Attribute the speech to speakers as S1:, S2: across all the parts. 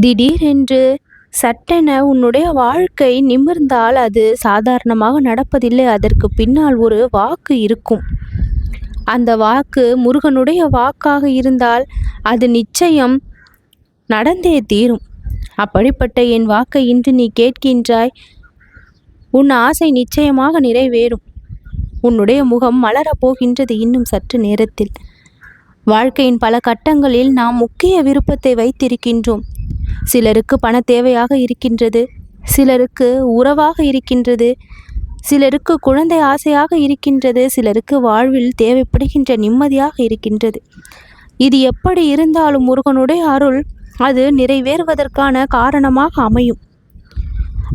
S1: திடீரென்று சட்டென உன்னுடைய வாழ்க்கை நிமிர்ந்தால் அது சாதாரணமாக நடப்பதில்லை. அதற்கு பின்னால் ஒரு வாக்கு இருக்கும். அந்த வாக்கு முருகனுடைய வாக்காக இருந்தால் அது நிச்சயம் நடந்தே தீரும். அப்படிப்பட்ட என் வாக்கை இன்று நீ கேட்கின்றாய். உன் ஆசை நிச்சயமாக நிறைவேறும். உன்னுடைய முகம் மலரப் போகின்றது இன்னும் சற்று நேரத்தில். வாழ்க்கையின் பல கட்டங்களில் நாம் முக்கிய விருப்பத்தை வைத்திருக்கின்றோம். சிலருக்கு பண தேவையாக இருக்கின்றது சிலருக்கு உறவாக இருக்கின்றது சிலருக்கு குழந்தை ஆசையாக இருக்கின்றது சிலருக்கு வாழ்வில் தேவைப்படுகின்ற நிம்மதியாக இருக்கின்றது. இது எப்படி இருந்தாலும் முருகனுடைய அருள் அது நிறைவேறுவதற்கான காரணமாக அமையும்.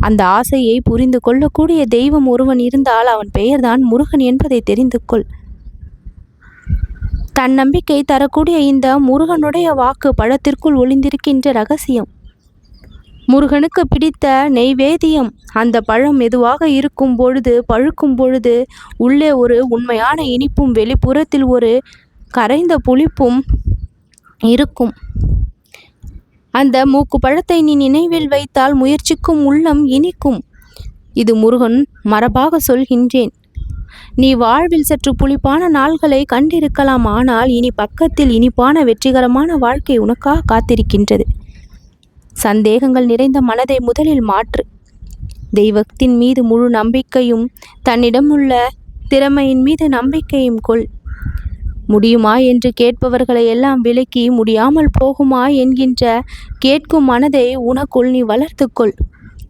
S1: அந்த ஆசையை புரிந்து கொள்ளக்கூடிய தெய்வம் ஒருவன் இருந்தால் அவன் பெயர்தான் முருகன் என்பதை தெரிந்து கொள். தன் நம்பிக்கை தரக்கூடிய இந்த முருகனுடைய வாக்கு பழத்திற்குள் ஒளிந்திருக்கின்ற ரகசியம். முருகனுக்கு பிடித்த நெய்வேதியம் அந்த பழம் மெதுவாக இருக்கும் பொழுது பழுக்கும் பொழுது உள்ளே ஒரு உண்மையான இனிப்பும் வெளிப்புறத்தில் ஒரு கரைந்த புளிப்பும் இருக்கும். அந்த மூக்கு பழத்தை நீ நினைவில் வைத்தால் முயற்சிக்கும் உள்ளம் இனிக்கும். இது முருகன் மரபாக சொல்கின்றேன். நீ வாழ்வில் சற்று புளிப்பான நாள்களை கண்டிருக்கலாம் ஆனால் இனி பக்கத்தில் இனிப்பான வெற்றிகரமான வாழ்க்கை உனக்காக காத்திருக்கின்றது. சந்தேகங்கள் நிறைந்த மனதை முதலில் மாற்று. தெய்வத்தின் மீது முழு நம்பிக்கையும் தன்னிடம் உள்ள திறமையின் மீது நம்பிக்கையும் கொள். முடியுமா? என்று கேட்பவர்களை எல்லாம் விலக்கி முடியாமல் போகுமா? என்கின்ற கேட்கும் மனதை உனக்குள் நீ வளர்த்துக்கொள்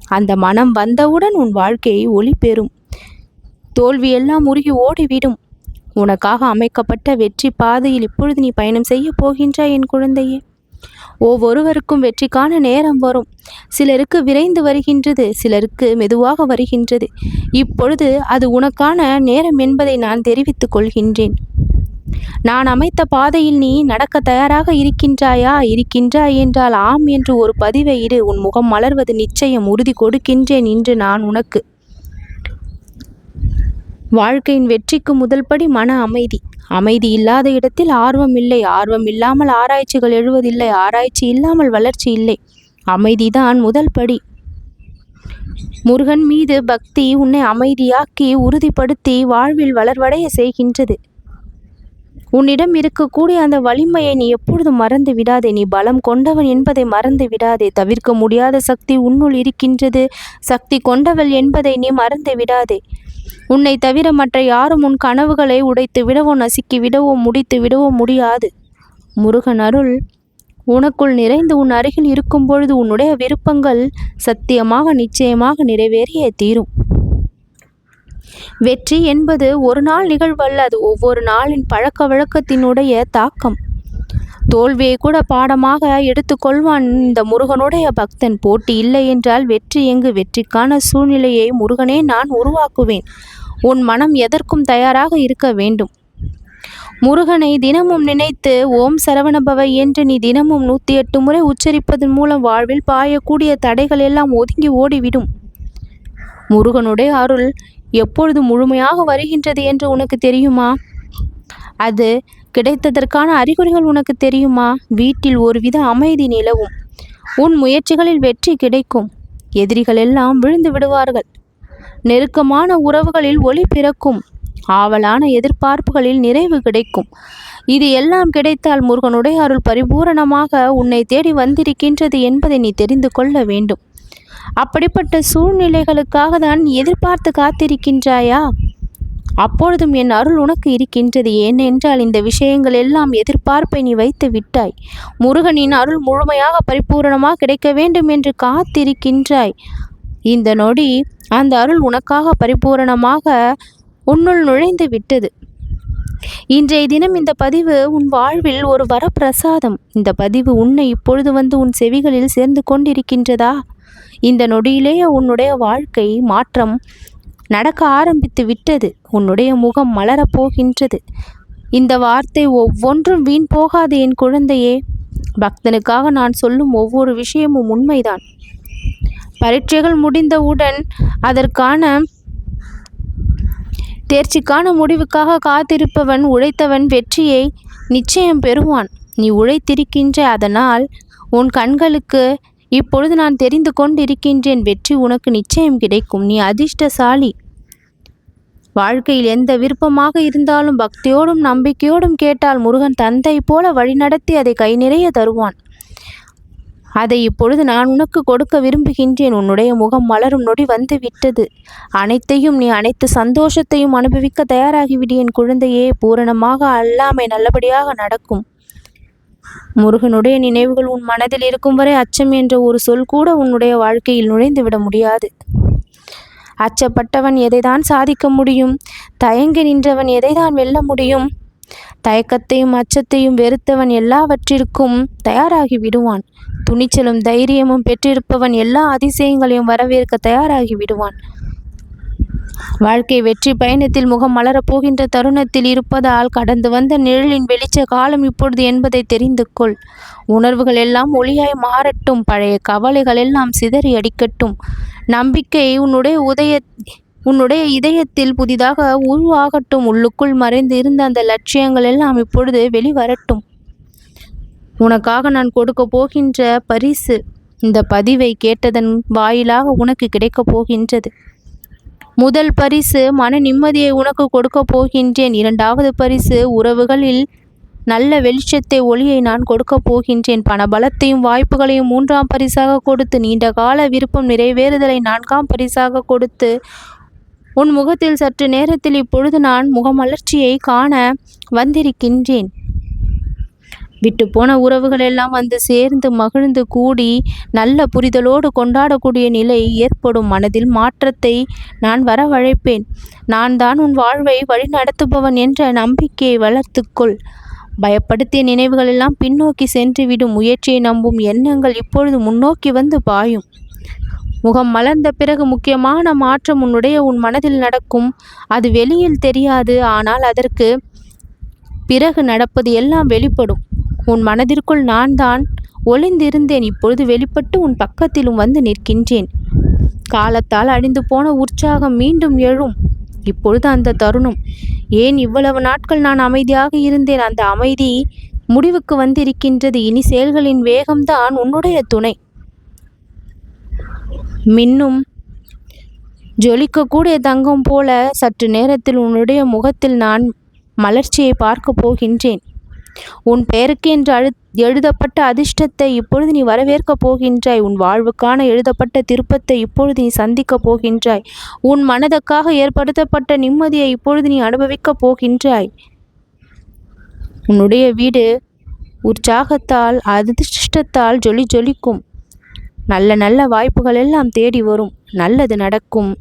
S1: அந்த மனம் வந்தவுடன் உன் வாழ்க்கையை ஒளி பெறும். தோல்வியெல்லாம் உருகி ஓடிவிடும். உனக்காக அமைக்கப்பட்ட வெற்றி பாதையில் இப்பொழுது நீ பயணம் செய்ய போகின்றாய் என் குழந்தையே. ஒவ்வொருவருக்கும் வெற்றிக்கான நேரம் வரும். சிலருக்கு விரைந்து வருகின்றது சிலருக்கு மெதுவாக வருகின்றது. இப்பொழுது அது உனக்கான நேரம் என்பதை நான் தெரிவித்துக் கொள்கின்றேன். நான் அமைத்த பாதையில் நீ நடக்க தயாராக இருக்கின்றாயா? இருக்கின்றாய் என்றால் ஆம் என்று ஒரு பதிவை இடு. உன் முகம் மலர்வது நிச்சயம் உறுதி கொடுக்கின்றேன் இன்று நான் உனக்கு. வாழ்க்கையின் வெற்றிக்கு முதல் படி மன அமைதி. அமைதி இல்லாத இடத்தில் ஆர்வம் இல்லை. ஆர்வம் இல்லாமல் ஆராய்ச்சிகள் எழுவதில்லை. ஆராய்ச்சி இல்லாமல் வளர்ச்சி இல்லை. அமைதிதான் முதல் படி முருகன் மீது பக்தி உன்னை அமைதியாக்கி உறுதிப்படுத்தி வாழ்வில் வளர்வடைய செய்கின்றது. உன்னிடம் இருக்கக்கூடிய அந்த வலிமையை நீ எப்பொழுதும் மறந்து விடாதே. நீ பலம் கொண்டவன் என்பதை மறந்து விடாதே. தவிர்க்க முடியாத சக்தி உன்னுள் இருக்கின்றது. சக்தி கொண்டவள் என்பதை நீ மறந்து விடாதே. உன்னை தவிர மற்ற யாரும் உன் கனவுகளை உடைத்து விடவோ நசுக்கி விடவோ முடித்து விடவோ முடியாது. முருகன் அருள் உனக்குள் நிறைந்து உன் அருகில் இருக்கும் பொழுது உன்னுடைய விருப்பங்கள் சத்தியமாக நிச்சயமாக நிறைவேறியே தீரும். வெற்றி என்பது ஒரு நாள் நிகழ்வல்ல அது ஒவ்வொரு நாளின் பழக்க வழக்கத்தினுடைய தாக்கம். தோல்வியை கூட பாடமாக எடுத்துக்கொள்வான் இந்த முருகனுடைய பக்தன். போட்டி இல்லை என்றால் வெற்றி எங்கு? வெற்றிக்கான சூழ்நிலையை முருகனே நான் உருவாக்குவேன். உன் மனம் எதற்கும் தயாராக இருக்க வேண்டும். முருகனை தினமும் நினைத்து ஓம் சரவணபவ என்று நீ தினமும் நூற்றி எட்டு முறை உச்சரிப்பதன் மூலம் வாழ்வில் பாயக்கூடிய தடைகள் எல்லாம் ஒதுங்கி ஓடிவிடும். முருகனுடைய அருள் எப்பொழுது முழுமையாக வருகின்றது என்று உனக்கு தெரியுமா? அது கிடைத்ததற்கான அறிகுறிகள் உனக்கு தெரியுமா? வீட்டில் ஒருவித அமைதி நிலவும். உன் முயற்சிகளில் வெற்றி கிடைக்கும். எதிரிகள் எல்லாம் விழுந்து விடுவார்கள். நெருக்கமான உறவுகளில் ஒளி பிறக்கும். ஆவலான எதிர்பார்ப்புகளில் நிறைவு கிடைக்கும். இது எல்லாம் கிடைத்தால் முருகனுடைய அருள் பரிபூரணமாக உன்னை தேடி வந்திருக்கின்றது என்பதை நீ தெரிந்து கொள்ள வேண்டும். அப்படிப்பட்ட சூழ்நிலைகளுக்காக தான் எதிர்பார்த்து காத்திருக்கின்றாயா? அப்பொழுதும் என் அருள் உனக்கு இருக்கின்றது ஏனென்றால் இந்த விஷயங்கள் எல்லாம் எதிர்பார்ப்பை நீ வைத்து விட்டாய். முருகனின் அருள் முழுமையாக பரிபூரணமாக கிடைக்க வேண்டும் என்று காத்திருக்கின்றாய். இந்த நொடி அந்த அருள் உனக்காக பரிபூரணமாக உன்னுள் நுழைந்து விட்டது. இன்றைய தினம் இந்த பதிவு உன் வாழ்வில் ஒரு வரப்பிரசாதம். இந்த பதிவு உன்னை இப்பொழுது வந்து உன் செவிகளில் சேர்ந்து கொண்டிருக்கின்றதா? இந்த நொடியிலேயே உன்னுடைய வாழ்க்கை மாற்றம் நடக்க ஆரம்பித்து விட்டது. உன்னுடைய முகம் மலரப் போகின்றது. இந்த வார்த்தை ஒவ்வொன்றும் வீண் போகாது என் குழந்தையே. பக்தனுக்காக நான் சொல்லும் ஒவ்வொரு விஷயமும் உண்மைதான். பரீட்சைகள் முடிந்தவுடன் அதற்கான தேர்ச்சிக்கான முடிவுக்காக காத்திருப்பவன் உழைத்தவன் வெற்றியை நிச்சயம் பெறுவான். நீ உழைத்திருக்கின்ற அதனால் உன் கண்களுக்கு இப்பொழுது நான் தெரிந்து கொண்டிருக்கின்றேன் வெற்றி உனக்கு நிச்சயம் கிடைக்கும். நீ அதிர்ஷ்டசாலி. வாழ்க்கையில் எந்த விருப்பமாக இருந்தாலும் பக்தியோடும் நம்பிக்கையோடும் கேட்டால் முருகன் தந்தை போல வழிநடத்தி அதை கை நிறைய தருவான். அதை இப்பொழுது நான் உனக்கு கொடுக்க விரும்புகின்றேன். உன்னுடைய முகம் மலரும் நொடி வந்து விட்டது. அனைத்தையும் நீ அனைத்து சந்தோஷத்தையும் அனுபவிக்க தயாராகிவிடு. என் குழந்தையே பூரணமாக அல்லாமை நல்லபடியாக நடக்கும். முருகனுடைய நினைவுகள் உன் மனதில் இருக்கும் வரை அச்சம் என்ற ஒரு சொல் கூட உன்னுடைய வாழ்க்கையில் நுழைந்து விட முடியாது. அச்சப்பட்டவன் எதைதான் சாதிக்க முடியும்? தயங்கி நின்றவன் எதைதான் வெல்ல முடியும்? தயக்கத்தையும் அச்சத்தையும் வெறுத்தவன் எல்லாவற்றிற்கும் தயாராகி விடுவான். துணிச்சலும் தைரியமும் பெற்றிருப்பவன் எல்லா அதிசயங்களையும் வரவேற்க தயாராகி விடுவான். வாழ்க்கை வெற்றி பயணத்தில் முகம் மலரப் போகின்ற தருணத்தில் இருப்பதால் கடந்து வந்த நிழலின் வெளிச்ச காலம் இப்பொழுது என்பதை தெரிந்து கொள். உணர்வுகள் எல்லாம் ஒளியாய் மாறட்டும். பழைய கவலைகள் எல்லாம் சிதறி அடிக்கட்டும். நம்பிக்கை உன்னுடைய உதய உன்னுடைய இதயத்தில் புதிதாக உருவாகட்டும். உள்ளுக்குள் மறைந்து இருந்த அந்த லட்சியங்கள் எல்லாம் இப்பொழுது வெளிவரட்டும். உனக்காக நான் கொடுக்க போகின்ற பரிசு இந்த பதிவை கேட்டதன் வாயிலாக உனக்கு கிடைக்கப் போகின்றது. முதல் பரிசு மன நிம்மதியை உனக்கு கொடுக்க போகின்றேன். இரண்டாவது பரிசு உறவுகளில் நல்ல வெளிச்சத்தை ஒளியை நான் கொடுக்க போகின்றேன். பண பலத்தையும் வாய்ப்புகளையும் மூன்றாம் பரிசாக கொடுத்து நீண்ட கால விருப்பம் நிறைவேறுதலை நான்காம் பரிசாக கொடுத்து உன் முகத்தில் சற்று நேரத்தில் இப்பொழுது நான் முகமலர்ச்சியை காண வந்திருக்கின்றேன். விட்டு போன உறவுகள் எல்லாம் வந்து சேர்ந்து மகிழ்ந்து கூடி நல்ல புரிதலோடு கொண்டாடக்கூடிய நிலை ஏற்படும் மனதில் மாற்றத்தை நான் வரவழைப்பேன். நான் தான் உன் வாழ்வை வழிநடத்துபவன் என்ற நம்பிக்கையை வளர்த்துக்கொள். பயப்படுத்திய நினைவுகள் எல்லாம் பின்னோக்கி சென்றுவிடும் முயற்சியை நம்பும் எண்ணங்கள் இப்பொழுது முன்னோக்கி வந்து பாயும். முகம் மலர்ந்த பிறகு முக்கியமான மாற்றம் உன்னுடைய உன் மனதில் நடக்கும். அது வெளியில் தெரியாது ஆனால் அதற்கு பிறகு நடப்பது எல்லாம் வெளிப்படும். உன் மனதிற்குள் நான் தான் ஒளிந்திருந்தேன். இப்பொழுது வெளிப்பட்டு உன் பக்கத்திலும் வந்து நிற்கின்றேன். காலத்தால் அழிந்து போன உற்சாகம் மீண்டும் எழும். இப்பொழுது அந்த தருணம். ஏன் இவ்வளவு நாட்கள் நான் அமைதியாக இருந்தேன்? அந்த அமைதி முடிவுக்கு வந்திருக்கின்றது. இனி செயல்களின் வேகம்தான் உன்னுடைய துணை. மின்னும் ஜொலிக்கக்கூடிய தங்கம் போல சற்று நேரத்தில் உன்னுடைய முகத்தில் நான் மலர்ச்சியை பார்க்கப் போகின்றேன். உன் பெயருக்கு என்று அழு எழுதப்பட்ட அதிர்ஷ்டத்தை இப்பொழுது நீ வரவேற்கப் போகின்றாய். உன் வாழ்வுக்கான எழுதப்பட்ட திருப்பத்தை இப்பொழுது நீ சந்திக்கப் போகின்றாய். உன் மனதுக்காக ஏற்படுத்தப்பட்ட நிம்மதியை இப்பொழுது நீ அனுபவிக்கப் போகின்றாய். உன்னுடைய வீடு உற்சாகத்தால் அதிர்ஷ்டத்தால் ஜொலி ஜொலிக்கும். நல்ல நல்ல வாய்ப்புகள் எல்லாம் தேடி வரும். நல்லது நடக்கும்.